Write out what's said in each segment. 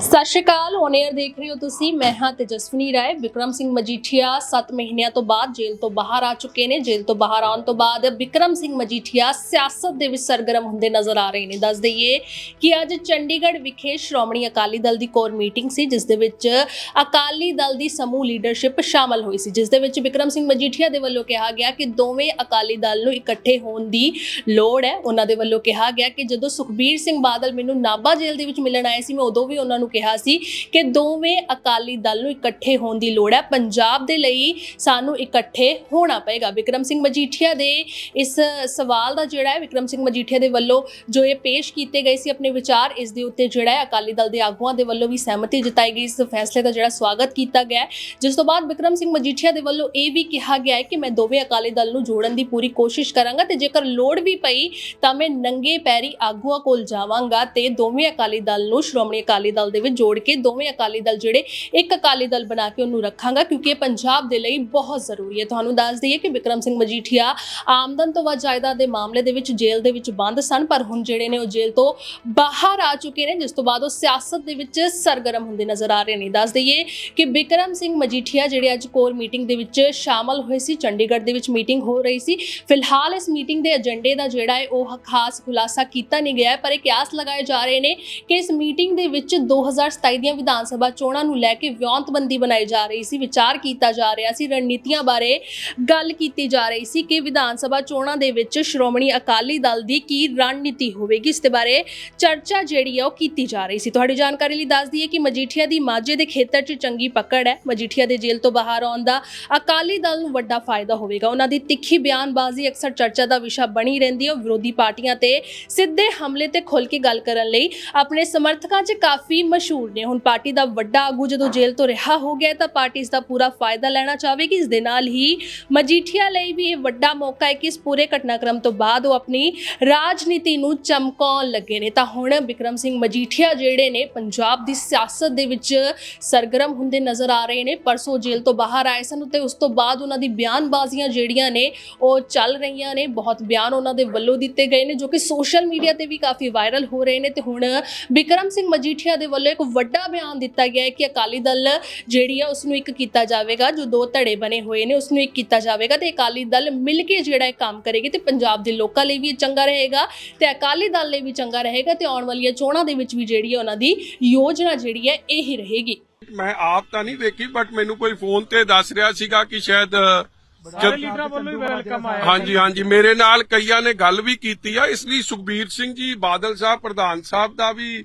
ਸਤਿ ਸ਼੍ਰੀ ਅਕਾਲ on air ਦੇਖ ਰਹੇ ਹੋ ਤੁਸੀਂ, ਮੈਂ ਹਾਂ ਤੇਜਸਵਨੀ ਰਾਏ, ਵਿਕਰਮ ਸਿੰਘ ਮਜੀਠੀਆ 7 ਮਹੀਨਿਆਂ ਤੋਂ ਬਾਅਦ ਜੇਲ੍ਹ ਤੋਂ ਬਾਹਰ ਆ ਚੁੱਕੇ ਨੇ। ਜੇਲ੍ਹ ਤੋਂ ਬਾਹਰ ਆਉਣ ਤੋਂ ਬਾਅਦ ਵਿਕਰਮ ਸਿੰਘ ਮਜੀਠੀਆ ਸਿਆਸਤ ਦੇ ਵਿੱਚ ਸਰਗਰਮ ਹੁੰਦੇ ਨਜ਼ਰ ਆ ਰਹੇ ਨੇ। ਦੱਸ ਦਈਏ ਕਿ ਅੱਜ ਚੰਡੀਗੜ੍ਹ ਵਿਖੇ ਸ਼੍ਰੋਮਣੀ ਅਕਾਲੀ ਦਲ ਦੀ ਕੋਰ ਮੀਟਿੰਗ ਸੀ, ਜਿਸ ਦੇ ਵਿੱਚ ਅਕਾਲੀ ਦਲ ਦੀ ਸਮੂਹ ਲੀਡਰਸ਼ਿਪ ਸ਼ਾਮਲ ਹੋਈ ਸੀ, ਜਿਸ ਦੇ ਵਿੱਚ ਵਿਕਰਮ ਸਿੰਘ ਮਜੀਠੀਆ ਦੇ ਵੱਲੋਂ ਕਿਹਾ ਗਿਆ ਕਿ ਦੋਵੇਂ ਅਕਾਲੀ ਦਲ ਨੂੰ ਇਕੱਠੇ ਹੋਣ ਦੀ ਲੋੜ ਹੈ। ਉਹਨਾਂ ਦੇ ਵੱਲੋਂ ਕਿਹਾ ਗਿਆ ਕਿ ਜਦੋਂ ਸੁਖਬੀਰ ਸਿੰਘ ਬਾਦਲ ਮੈਨੂੰ ਨਾਭਾ ਜੇਲ੍ਹ ਦੇ ਵਿੱਚ ਮਿਲਣ ਆਏ ਸੀ, ਮੈਂ ਉਦੋਂ ਵੀ ਉਹਨਾਂ ਨੂੰ ਕਿਹਾ ਸੀ ਕਿ ਦੋਵੇਂ ਅਕਾਲੀ ਦਲ ਨੂੰ ਇਕੱਠੇ ਹੋਣ ਦੀ ਲੋੜ ਹੈ। ਪੰਜਾਬ ਦੇ ਲਈ ਸਾਨੂੰ ਇਕੱਠੇ ਹੋਣਾ ਪਏਗਾ। ਵਿਕਰਮ ਸਿੰਘ ਮਜੀਠੀਆ ਦੇ ਇਸ ਸਵਾਲ ਦਾ ਜਿਹੜਾ ਹੈ, ਵਿਕਰਮ ਸਿੰਘ ਮਜੀਠੀਆ ਦੇ ਵੱਲੋਂ ਜੋ ਇਹ ਪੇਸ਼ ਕੀਤੇ ਗਏ ਸੀ ਆਪਣੇ ਵਿਚਾਰ, ਇਸ ਦੇ ਉੱਤੇ ਜਿਹੜਾ ਹੈ ਅਕਾਲੀ ਦਲ ਦੇ ਆਗੂਆਂ ਦੇ ਵੱਲੋਂ ਵੀ ਸਹਿਮਤੀ ਜਤਾਈ ਗਈ। ਇਸ ਫੈਸਲੇ ਦਾ ਜਿਹੜਾ ਸਵਾਗਤ ਕੀਤਾ ਗਿਆ ਜਿਸ ਤੋਂ ਬਾਅਦ ਵਿਕਰਮ ਸਿੰਘ ਮਜੀਠੀਆ ਦੇ ਵੱਲੋਂ ਇਹ ਵੀ ਕਿਹਾ ਗਿਆ ਹੈ ਕਿ ਮੈਂ ਦੋਵੇਂ ਅਕਾਲੀ ਦਲ ਨੂੰ ਜੋੜਨ ਦੀ ਪੂਰੀ ਕੋਸ਼ਿਸ਼ ਕਰਾਂਗਾ ਤੇ ਜੇਕਰ ਲੋੜ ਵੀ ਪਈ ਤਾਂ ਮੈਂ ਨੰਗੇ ਪੈਰੀ ਆਗੂਆਂ ਕੋਲ ਜਾਵਾਂਗਾ ਤੇ ਦੋਵੇਂ ਅਕਾਲੀ ਦਲ ਨੂੰ, ਸ਼੍ਰੋਮਣੀ ਅਕਾਲੀ ਦਲ ਦੇ ਵਿੱਚ ਜੋੜ ਕੇ ਦੋਵੇਂ ਅਕਾਲੀ ਦਲ ਜਿਹੜੇ, ਇੱਕ ਅਕਾਲੀ ਦਲ ਬਣਾ ਕੇ ਉਹਨੂੰ ਰੱਖਾਂਗਾ ਕਿਉਂਕਿ ਇਹ ਪੰਜਾਬ ਦੇ ਲਈ ਬਹੁਤ ਜ਼ਰੂਰੀ ਹੈ। ਤੁਹਾਨੂੰ ਦੱਸ ਦਈਏ ਕਿ ਵਿਕਰਮ ਸਿੰਘ ਮਜੀਠੀਆ ਆਮਦਨ ਤੋਂ ਵੱਧ ਜਾਇਦਾਦ ਦੇ ਮਾਮਲੇ ਦੇ ਵਿੱਚ ਜੇਲ੍ਹ ਦੇ ਵਿੱਚ ਬੰਦ ਸਨ, ਪਰ ਹੁਣ ਜਿਹੜੇ ਨੇ ਉਹ ਜੇਲ੍ਹ ਤੋਂ ਬਾਹਰ ਆ ਚੁੱਕੇ ਨੇ, ਜਿਸ ਤੋਂ ਬਾਅਦ ਉਹ ਸਿਆਸਤ ਦੇ ਵਿੱਚ ਸਰਗਰਮ ਹੁੰਦੇ ਨਜ਼ਰ ਆ ਰਹੇ ਨੇ। ਦੱਸ ਦਈਏ ਕਿ ਵਿਕਰਮ ਸਿੰਘ ਮਜੀਠੀਆ ਜਿਹੜੇ ਅੱਜ ਕੋਰ ਮੀਟਿੰਗ ਦੇ ਵਿੱਚ ਸ਼ਾਮਲ ਹੋਏ ਸੀ, ਚੰਡੀਗੜ੍ਹ ਦੇ ਵਿੱਚ ਮੀਟਿੰਗ ਹੋ ਰਹੀ ਸੀ। ਫਿਲਹਾਲ ਇਸ ਮੀਟਿੰਗ ਦੇ ਏਜੰਡੇ ਦਾ ਜਿਹੜਾ ਹੈ, ਉਹ ਖਾਸ ਖੁਲਾਸਾ ਕੀਤਾ ਨਹੀਂ ਗਿਆ ਪਰ ਇਹ ਕਿਆਸ ਲਗਾਏ ਜਾ ਰਹੇ ਨੇ ਕਿ ਇਸ ਮੀਟਿੰਗ ਦੇ ਵਿੱਚ ਦੋ 2027 ਦੀਆਂ ਵਿਧਾਨ ਸਭਾ ਚੋਣਾਂ ਨੂੰ ਲੈ ਕੇ ਵਿਉਂਤਬੰਦੀ ਬਣਾਈ ਜਾ ਰਹੀ ਸੀ, ਵਿਚਾਰ ਕੀਤਾ ਜਾ ਰਿਹਾ ਸੀ, ਰਣਨੀਤੀਆਂ ਬਾਰੇ ਗੱਲ ਕੀਤੀ ਜਾ ਰਹੀ ਸੀ ਕਿ ਵਿਧਾਨ ਸਭਾ ਚੋਣਾਂ ਦੇ ਵਿੱਚ ਸ਼੍ਰੋਮਣੀ ਅਕਾਲੀ ਦਲ ਦੀ ਕੀ ਰਣਨੀਤੀ ਹੋਵੇਗੀ, ਇਸ ਦੇ ਬਾਰੇ ਚਰਚਾ ਜਿਹੜੀ ਹੈ ਉਹ ਕੀਤੀ ਜਾ ਰਹੀ ਸੀ। ਤੁਹਾਡੀ ਜਾਣਕਾਰੀ ਲਈ ਦੱਸ ਦਈਏ ਕਿ ਮਜੀਠੀਆ ਦੀ ਮਾਝੇ ਦੇ ਖੇਤਰ 'ਚ ਚੰਗੀ ਪਕੜ ਹੈ। ਮਜੀਠੀਆ ਦੇ ਜੇਲ੍ਹ ਤੋਂ ਬਾਹਰ ਆਉਣ ਦਾ ਅਕਾਲੀ ਦਲ ਨੂੰ ਵੱਡਾ ਫਾਇਦਾ ਹੋਵੇਗਾ। ਉਹਨਾਂ ਦੀ ਤਿੱਖੀ ਬਿਆਨਬਾਜ਼ੀ ਅਕਸਰ ਚਰਚਾ ਦਾ ਵਿਸ਼ਾ ਬਣੀ ਰਹਿੰਦੀ ਹੈ। ਉਹ ਵਿਰੋਧੀ ਪਾਰਟੀਆਂ ਤੇ ਸਿੱਧੇ ਹਮਲੇ ਤੇ ਖੁੱਲ ਕੇ ਗੱਲ ਕਰਨ ਲਈ ਆਪਣੇ ਸਮਰਥਕਾਂ 'ਚ ਕਾਫੀ ਮਸ਼ਹੂਰ ਨੇ। ਹੁਣ ਪਾਰਟੀ ਦਾ ਵੱਡਾ ਆਗੂ ਜਦੋਂ ਜੇਲ੍ਹ ਤੋਂ ਰਿਹਾ ਹੋ ਗਿਆ ਤਾਂ ਪਾਰਟੀ ਇਸ ਦਾ ਪੂਰਾ ਫਾਇਦਾ ਲੈਣਾ ਚਾਹਵੇਗੀ ਇਸ ਦੇ ਨਾਲ ਹੀ ਮਜੀਠੀਆ ਲਈ ਵੀ ਇਹ ਵੱਡਾ ਮੌਕਾ ਹੈ ਕਿ ਇਸ ਪੂਰੇ ਘਟਨਾਕ੍ਰਮ ਤੋਂ ਬਾਅਦ ਉਹ ਆਪਣੀ ਰਾਜਨੀਤੀ ਨੂੰ ਚਮਕਾਉਣ ਲੱਗੇ ਨੇ। ਤਾਂ ਹੁਣ ਵਿਕਰਮ ਸਿੰਘ ਮਜੀਠੀਆ ਜਿਹੜੇ ਨੇ ਪੰਜਾਬ ਦੀ ਸਿਆਸਤ ਦੇ ਵਿੱਚ ਸਰਗਰਮ ਹੁੰਦੇ ਨਜ਼ਰ ਆ ਰਹੇ ਨੇ। ਪਰਸੋਂ ਜੇਲ੍ਹ ਤੋਂ ਬਾਹਰ ਆਏ ਸਨ ਤੇ ਉਸ ਤੋਂ ਬਾਅਦ ਉਹਨਾਂ ਦੀ ਬਿਆਨਬਾਜ਼ੀਆਂ ਜਿਹੜੀਆਂ ਨੇ ਉਹ ਚੱਲ ਰਹੀਆਂ ਨੇ। ਬਹੁਤ ਬਿਆਨ ਉਹਨਾਂ ਦੇ ਵੱਲੋਂ ਦਿੱਤੇ ਗਏ ਨੇ ਜੋ ਕਿ ਸੋਸ਼ਲ ਮੀਡੀਆ ਤੇ ਵੀ ਕਾਫੀ ਵਾਇਰਲ ਹੋ ਰਹੇ ਨੇ। ਤੇ ਹੁਣ ਵਿਕਰਮ ਸਿੰਘ ਮਜੀਠੀਆ ਦੇ ਵੱਲੋਂ ਇੱਕ ਵੱਡਾ ਬਿਆਨ ਦਿੱਤਾ ਗਿਆ ਹੈ ਕਿ ਅਕਾਲੀ ਦਲ ਜਿਹੜੀ ਹੈ ਉਸ ਨੂੰ ਇੱਕ ਕੀਤਾ ਜਾਵੇਗਾ ਜੋ ਦੋ ਧੜੇ ਬਣੇ ਹੋਏ ਨੇ ਉਸ ਨੂੰ ਇੱਕ ਕੀਤਾ ਜਾਵੇਗਾ ਤੇ ਅਕਾਲੀ ਦਲ ਮਿਲ ਕੇ ਜਿਹੜਾ ਇਹ ਕੰਮ ਕਰੇਗੀ ਤੇ ਪੰਜਾਬ ਦੇ ਲੋਕਾਂ ਲਈ ਵੀ ਇਹ ਚੰਗਾ ਰਹੇਗਾ ਤੇ ਅਕਾਲੀ ਦਲ ਲਈ ਵੀ ਚੰਗਾ ਰਹੇਗਾ ਤੇ ਆਉਣ ਵਾਲੀਆਂ ਚੋਣਾਂ ਦੇ ਵਿੱਚ ਵੀ ਜਿਹੜੀ ਹੈ ਉਹਨਾਂ ਦੀ ਯੋਜਨਾ ਜਿਹੜੀ ਹੈ ਇਹ ਹੀ ਰਹੇਗੀ। ਮੈਂ ਆਪ ਤਾਂ ਨਹੀਂ ਵੇਖੀ ਬਟ ਮੈਨੂੰ ਕੋਈ ਫੋਨ ਤੇ ਦੱਸ ਰਿਹਾ ਸੀਗਾ ਕਿ ਸ਼ਾਇਦ ਸਾਰੇ ਲੀਡਰਾਂ ਵੱਲੋਂ ਹੀ ਵੈਲਕਮ ਆਇਆ। ਹਾਂਜੀ ਹਾਂਜੀ ਮੇਰੇ ਨਾਲ ਕਈਆਂ ਨੇ ਗੱਲ ਵੀ ਕੀਤੀ ਆ ਇਸ ਲਈ ਸੁਖਬੀਰ ਸਿੰਘ ਜੀ ਬਾਦਲ ਸਾਹਿਬ ਪ੍ਰਧਾਨ ਸਾਹਿਬ ਦਾ ਵੀ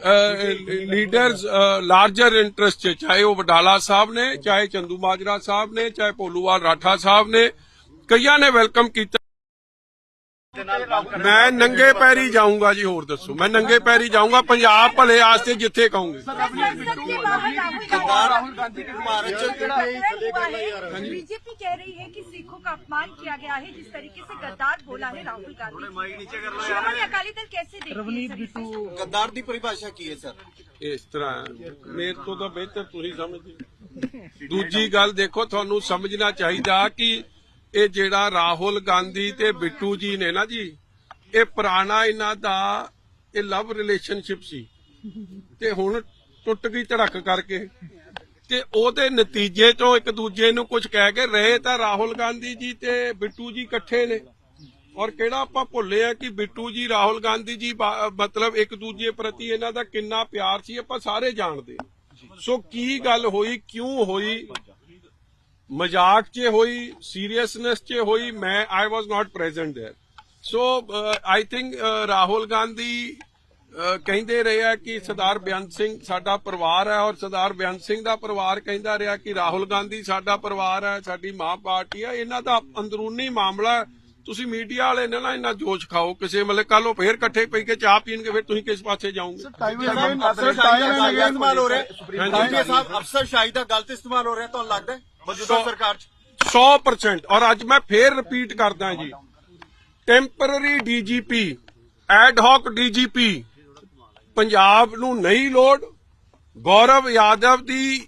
ਲੀਡਰਸ ਲਾਰਜਰ ਇੰਟਰਸਟ ਚ ਚਾਹੇ ਉਹ ਵਡਾਲਾ ਸਾਹਿਬ ਨੇ ਚਾਹੇ ਚੰਦੂ ਮਾਜਰਾ ਸਾਹਿਬ ਨੇ ਚਾਹੇ ਭੋਲੂਵਾਲ ਰਾਠਾ ਸਾਹਿਬ ਨੇ ਕਈਆਂ ਨੇ ਵੈਲਕਮ ਕੀਤਾ ਮੈਂ ਨੰਗੇ ਪੈਰੀ ਜਾਊਂਗਾ ਜੀ ਹੋਰ ਦੱਸੋ ਮੈਂ ਨੰਗੇ ਪੈਰੀ ਜਾਊਂਗਾ ਪੰਜਾਬ ਭਲੇ ਆਸਤੇ ਜਿੱਥੇ ਕਹੋਗੇ राहुल गांधी के भारत बीजेपी कह रही है कि सिखों का अपमान किया गया है जिस तरीके से गद्दार बोला है राहुल गांधी श्रोमणी अकाली दल कैसे देखती है ਰਵਨੀਤ ਬਿੱਟੂ। ਗੱਦਾਰ ਦੀ ਪਰਿਭਾਸ਼ਾ ਕੀ ਹੈ ਸਰ? ਇਸ ਤਰ੍ਹਾਂ ਮੇਰੇ ਤੋਂ ਤਾਂ ਬਿਹਤਰ ਤੁਸੀਂ ਸਮਝਦੇ ਦੂਜੀ ਗੱਲ ਦੇਖੋ ਤੁਹਾਨੂੰ ਸਮਝਣਾ ਚਾਹੀਦਾ ਕਿ ਇਹ ਜਿਹੜਾ ਰਾਹੁਲ ਗਾਂਧੀ ਤੇ ਬਿੱਟੂ ਜੀ ਨੇ ਨਾ ਜੀ ਇਹ ਪੁਰਾਣਾ ਇਹਨਾਂ ਦਾ ਇਹ ਲਵ ਰਿਲੇਸ਼ਨਸ਼ਿਪ ਸੀ। ਤੇ ਹੁਣ ਟੁੱਟ ਗਈ ਧੜਕ ਕਰਕੇ। ਤੇ ਉਹਦੇ ਨਤੀਜੇ ਤੋਂ ਇੱਕ ਦੂਜੇ ਨੂੰ ਕੁਝ ਕਹਿ ਕੇ ਰਹੇ ਤਾਂ ਰਾਹੁਲ ਗਾਂਧੀ ਜੀ ਤੇ ਬਿੱਟੂ ਜੀ ਇਕੱਠੇ ਨੇ। ਔਰ ਕਿਹੜਾ ਆਪਾਂ ਭੁੱਲੇ ਆ ਕਿ ਬਿੱਟੂ ਜੀ ਰਾਹੁਲ ਗਾਂਧੀ ਜੀ ਬਾ- ਮਤਲਬ ਇੱਕ ਦੂਜੇ ਪ੍ਰਤੀ ਇਹਨਾਂ ਦਾ ਕਿੰਨਾ ਪਿਆਰ ਸੀ ਆਪਾਂ ਸਾਰੇ ਜਾਣਦੇ ਹਾਂ। ਸੋ ਕੀ ਗੱਲ ਹੋਈ ਕਿਉਂ ਹੋਈ ਮਜ਼ਾਕ 'ਚ ਹੋਈ ਸੀਰੀਅਸਨੈਸ 'ਚ ਹੋਈ ਮੈਂ I was not present there so I think Rahul Gandhi uh, ਕਹਿੰਦੇ ਰਹੇ ਆ ਕਿ ਸਰਦਾਰ ਬੇਅੰਤ ਸਿੰਘ ਸਾਡਾ ਪਰਿਵਾਰ ਹੈ ਔਰ ਸਰਦਾਰ ਬੇਅੰਤ ਸਿੰਘ ਦਾ ਪਰਿਵਾਰ ਕਹਿੰਦਾ ਰਿਹਾ ਕਿ ਰਾਹੁਲ ਗਾਂਧੀ ਸਾਡਾ ਪਰਿਵਾਰ ਹੈ ਸਾਡੀ ਮਾਂ ਪਾਰਟੀ ਹੈ ਇਹਨਾਂ ਦਾ ਅੰਦਰੂਨੀ ਮਾਮਲਾ ਹੈ। ਤੁਸੀਂ ਮੀਡੀਆ ਵਾਲੇ ਨੇ ਨਾ ਇੰਨਾ ਜੋਸ਼ ਖਾਓ ਕਿਸੇ ਮਤਲਬ ਕੱਲ ਉਹ ਫੇਰ ਇਕੱਠੇ ਪਈ ਕੇ ਚਾਹ ਪੀਣਗੇ ਫਿਰ ਤੁਸੀਂ ਕਿਸ ਪਾਸੇ ਜਾਓਗੇ? ਅਫਸਰ ਸ਼ਾਹੀ ਦਾ ਗਲਤ ਇਸਤੇਮਾਲ ਹੋ ਰਿਹਾ। ਹੈ ਸਾਹਬ ਅਫਸਰ ਸ਼ਾਹੀ ਦਾ ਗਲਤ ਇਸਤੇਮਾਲ ਹੋ ਰਿਹਾ ਤੁਹਾਨੂੰ ਲੱਗਦਾ ਹੈ? ਮੌਜੂਦਾ ਸਰਕਾਰ ਚ। 100% ਔਰ ਅੱਜ ਮੈਂ ਫੇਰ ਰਿਪੀਟ ਕਰਦਾ ਜੀ। Temporary DGP ad hoc DGP Punjab ਨੂੰ ਨਹੀਂ ਲੋੜ। ਗੌਰਵ ਯਾਦਵ ਦੀ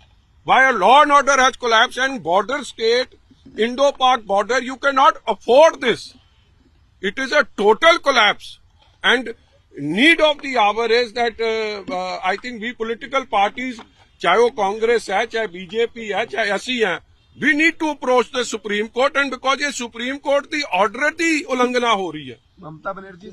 While law and order has collapsed and border state, Indo-Pak border, you cannot afford this. It is a total collapse. And need of the hour is that uh, uh, I think we political parties, चाहे वो कांग्रेस है चाहे BJP है चाहे ऐसी है we need to approach the Supreme Court and because ये Supreme Court की ऑर्डर की उल्लंघना हो रही है ममता बनर्जी